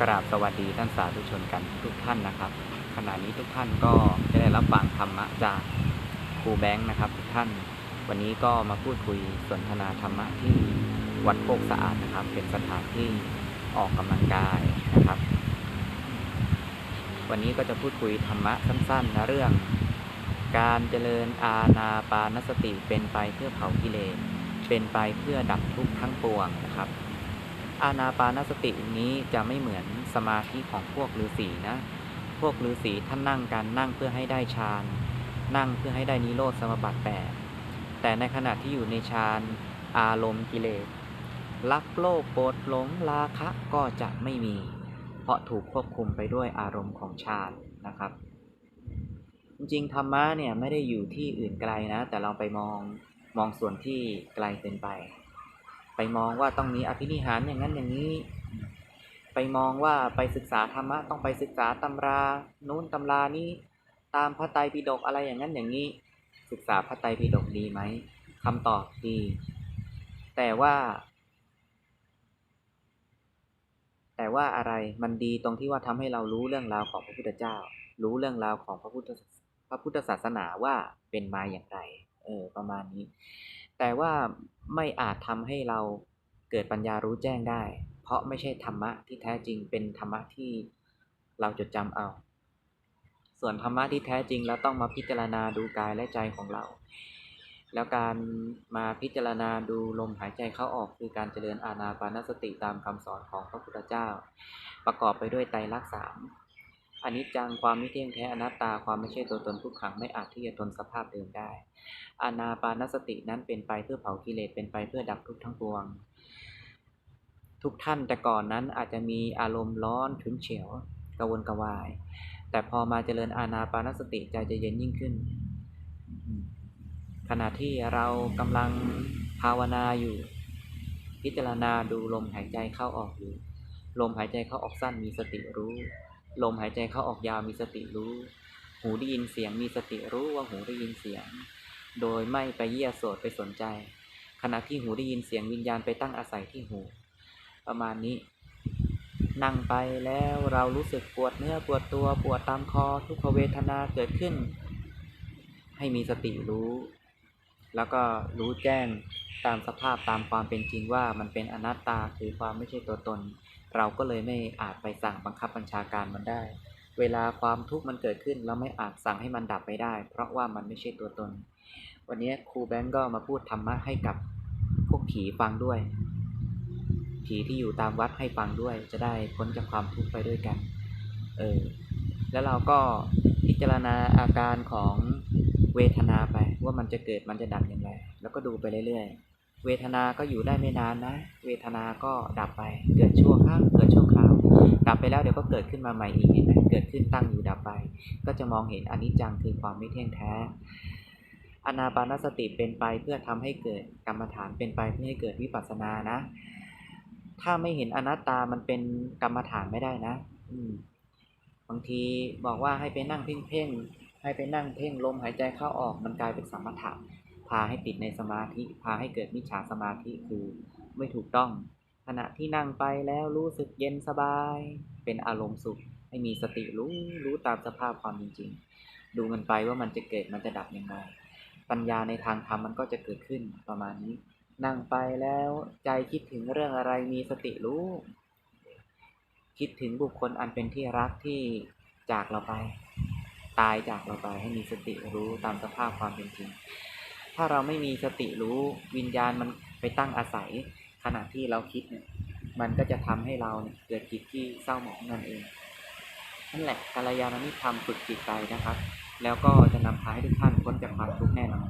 กราบสวัสดีท่านสาธุชนกันทุกท่านนะครับ ขณะนี้ทุกท่านก็จะได้รับฟังธรรมะจากครูแบงค์นะครับทุกท่าน วันนี้ก็มาพูดคุยสนทนาธรรมะที่วัดโคกสะอาดนะครับ เป็นสถานที่ออกกำลังกายนะครับ วันนี้ก็จะพูดคุยธรรมะสั้นๆนะเรื่อง การเจริญอาณาปานสติเป็นไปเพื่อเผากิเลสเป็นไปเพื่อดับทุกข์ทั้งปวงนะครับ อาณาปานสตินี้จะไม่เหมือนสมาธิของพวกฤาษีนะ พวกฤาษีท่านนั่งกันนั่งเพื่อให้ได้ฌาน นั่งเพื่อให้ได้นิโรธสมบัติแปดแต่ในขณะที่อยู่ในฌานอารมณ์กิเลสรักโลภโกรธหลงราคะก็จะไม่มี เพราะถูกควบคุมไปด้วยอารมณ์ของฌานนะครับ จริงธรรมะเนี่ยไม่ได้อยู่ที่อื่นไกลนะ แต่เราไปมองมองส่วนที่ไกลเกินไป ไปมองว่าต้องมีอภินิหารอย่างนั้นอย่างนี้ ไปมองว่าไปศึกษาธรรมะต้องไปศึกษาตำรานู้นตำรานี้ตามพระไตรปิฎกอะไรอย่างนั้นอย่างนี้ ศึกษาพระไตรปิฎกดีไหมคำตอบดี แต่ว่า แต่ว่าอะไรมันดีตรงที่ว่าทำให้เรารู้เรื่องราวของพระพุทธเจ้า รู้เรื่องราวของพระพุทธพระพุทธศาสนาว่าเป็นมาอย่างไร เออ ประมาณนี้ แต่ว่าไม่อาจทำให้เราเกิดปัญญารู้แจ้งได้ เพราะไม่ใช่ธรรมะที่แท้จริงเป็นธรรมะที่เราจดจำเอา ส่วนธรรมะที่แท้จริงเราต้องมาพิจารณาดูกายและใจของเรา แล้วการมาพิจารณาดูลมหายใจเข้าออกคือการเจริญอานาปานสติตามคำสอนของพระพุทธเจ้า ประกอบไปด้วยไตรลักษณ์สาม อนิจจังความไม่เที่ยงแท้อนัตตาความไม่ใช่ตัวตนทุกขังไม่อาจที่จะทนสภาพเดิมได้อนาปานสตินั้นเป็นไปเพื่อเผากิเลสเป็นไปเพื่อดับทุกข์ทั้งปวง ทุกท่านแต่ก่อนนั้นอาจจะมีอารมณ์ร้อนฉุนเฉียวกระวนกระวาย แต่พอมาเจริญอานาปานสติใจจะเย็นยิ่งขึ้น ขณะที่เรากำลังภาวนาอยู่ พิจารณาดูลมหายใจเข้าออกอยู่ ลมหายใจเข้าออกสั้นมีสติรู้ ลมหายใจเข้าออกยาวมีสติรู้ หูได้ยินเสียงมีสติรู้ว่าหูได้ยินเสียง โดยไม่ไปเยี่ยโสดไปสนใจ ขณะที่หูได้ยินเสียงวิญญาณไปตั้งอาศัยที่หู ประมาณนี้ นั่งไปแล้วเรารู้สึกปวดเนื้อปวดตัวปวดตามคอทุกขเวทนาเกิดขึ้น ให้มีสติรู้ แล้วก็รู้แจ้งตามสภาพตามความเป็นจริงว่ามันเป็นอนัตตาคือความไม่ใช่ตัวตน เราก็เลยไม่อาจไปสั่งบังคับบัญชาการมันได้ เวลาความทุกข์มันเกิดขึ้น เราไม่อาจสั่งให้มันดับไปได้ เพราะว่ามันไม่ใช่ตัวตน วันนี้ครูแบงก์ก็มาพูดธรรมะให้กับพวกผีฟังด้วย ผีที่อยู่ตามวัดให้ฟังด้วย จะได้พ้นจากความทุกข์ไปด้วยกัน เออ แล้วเราก็พิจารณาอาการของเวทนาไปว่ามันจะเกิดมันจะดับอย่างไร แล้วก็ดูไปเรื่อยๆ เวทนา ก็อยู่ได้ไม่นานนะ เวทนา ก็ดับไป เกิดชั่วครั้งเกิดชั่วคราว ดับไปแล้วเดี๋ยวก็เกิดขึ้นมาใหม่อีกเห็นไหมเกิดขึ้นตั้งอยู่ดับไป ก็จะมองเห็นอนิจจังคือความไม่เที่ยงแท้อนาปานสติเป็นไปเพื่อทำให้เกิดกรรมฐานเป็นไปเพื่อให้เกิดวิปัสสนานะ ถ้าไม่เห็นอนัตตามันเป็นกรรมฐานไม่ได้นะ อืมบางทีบอกว่าให้ไปนั่งเพ่งๆให้ไปนั่งเพ่งลมหายใจเข้าออกมันกลายเป็นสมถะ พาให้ติดในสมาธิ พาให้เกิดมิจฉาสมาธิคือไม่ถูกต้อง ขณะที่นั่งไปแล้วรู้สึกเย็นสบาย เป็นอารมณ์สุข ให้มีสติรู้รู้ตามสภาพความจริง ๆ ดูมันไปว่ามันจะเกิดมันจะดับยังไง ปัญญาในทางธรรมมันก็จะเกิดขึ้นประมาณนี้ นั่งไปแล้วใจคิดถึงเรื่องอะไรมีสติรู้ คิดถึงบุคคลอันเป็นที่รักที่จากเราไป ตายจากเราไปให้มีสติรู้ตามสภาพความเป็นจริง ถ้าเราไม่มีสติรู้วิญญาณมันไปตั้งอาศัย ขณะที่เราคิดเนี่ย มันก็จะทำให้เราเนี่ยเกิดจิตที่เศร้าหมองนั่นเองนั่นแหละกัลยาณมิตรธรรมฝึกจิตใจนะครับ แล้วก็จะนำพาให้ทุกท่านพ้นจากความทุกข์แน่นอน